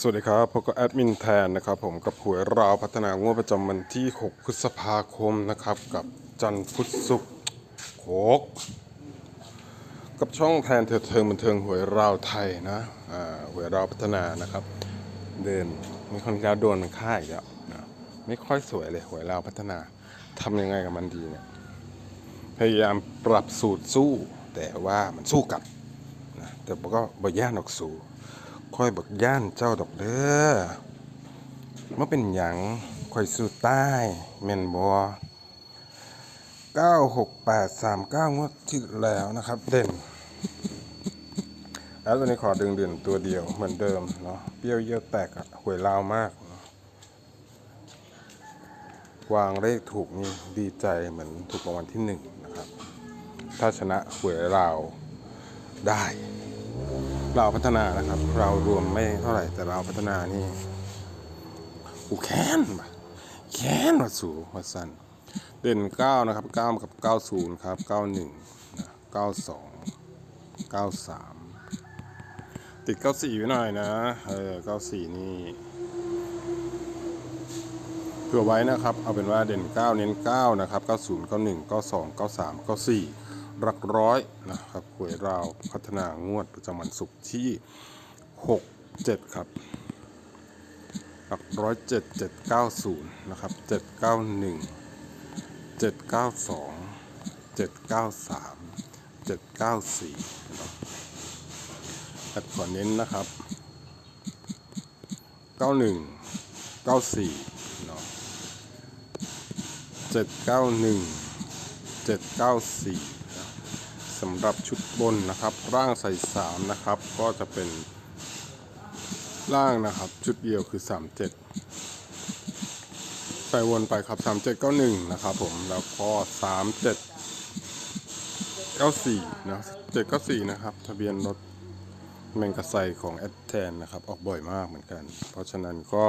สวัสดีครับพบกับแอดมินแทนนะครับผมกับหวยราวพัฒนางวดประจำวันที่ 6 พฤษภาคมนะครับ กับจันทร์พุธศุกร์โขกกับช่องแทนเถิดเทิงบันเทิงหวยราวไทยนะอ่าหวยราวพัฒนานะครับ เดินมีคนแล้วโดนมันค่าอีกแล้วนะไม่ค่อยสวยเลยหวยราวพัฒนาทำยังไงกับมันดีเนี่ยพยายามปรับสูตรสู้แต่ว่ามันสู้กลับนะแต่ก็บ่ย่านออกสู้ คอยบักย่านเจ้าดอกเด้อเมื่อเป็นหยังคอยสู้ใต้แม่นบ่96839งวดที่แล้วนะครับ เด่น แล้วตัวนี้ขอดึงเด่นตัวเดียวเหมือนเดิมเนาะเปรี้ยวเยี่ยวแตกอะหวยลาวมาก วางเลขถูกนี่ดีใจเหมือนถูกรางวัลที่หนึ่งนะครับ ถ้าชนะหวยลาวได้ เราพัฒนานะครับ เรารวมไม่เท่าไหร่ แต่เราพัฒนานี่กูแค้นว่ะแค้นวัดสูวัดสันเด่นเก้านะครับเก้ากับเก้าศูนย์ครับเก้าหนึ่งเก้าสองเก้าสามติดเก้าสี่ไว้หน่อยนะเออเก้าสี่นี่เผื่อไว้นะครับ เอาเป็นว่าเด่นเก้าเน้นเก้านะครับเก้าศูนย์เก้าหนึ่งเก้าสองเก้าสามเก้าสี่ หลักร้อยนะครับหวยราวพัฒนางวดประจำวันศุกร์ที่ 6 7 ครับหลักร้อยเจ็ดเจ็ดเก้าศูนย์นะครับเจ็ดเก้าหนึ่งเจ็ดเก้าสองเจ็ดเก้าสามเจ็ดเก้าสี่แอดขอเน้นนะครับเก้าหนึ่งเก้าสี่เนาะเจ็ดเก้าหนึ่งเจ็ดเก้าสี่ สำหรับชุดบนนะครับ ร่างใส่สามนะครับ ก็จะเป็นร่างนะครับ ชุดเดียวคือ 37 ใส่วนไปครับ 37 91 นะครับผมแล้วก็ 37 94 นะ794 นะครับ ทะเบียนรถแมงกะไซของแอดแทนนะครับ ออกบ่อยมากเหมือนกัน เพราะฉะนั้นก็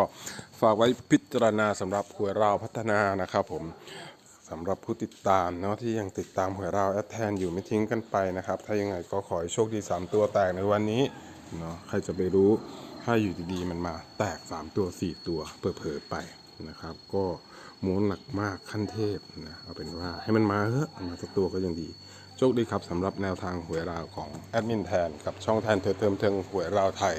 ฝากไว้พิจารณาสำหรับหวยราวพัฒนานะครับผม สำหรับผู้ติดตามเนาะที่ยังติดตามหวยราวแอดแทนอยู่ไม่ทิ้งกันไปนะครับ ถ้ายังไงก็ขอให้โชคดี 3 ตัวแตกในวันนี้เนาะใครจะไปรู้ถ้าอยู่ดีๆมันมาแตก 3 ตัว 4 ตัวเผลอๆไปนะครับ ก็ม้วนหนักมากขั้นเทพนะเอาเป็นว่าให้มันมาเถอะมาสักตัวก็ยังดี โชคดีครับสำหรับแนวทางหวยราวของแอดมินแทนกับช่องแทนเธอเติมเทิงหวยราวไทย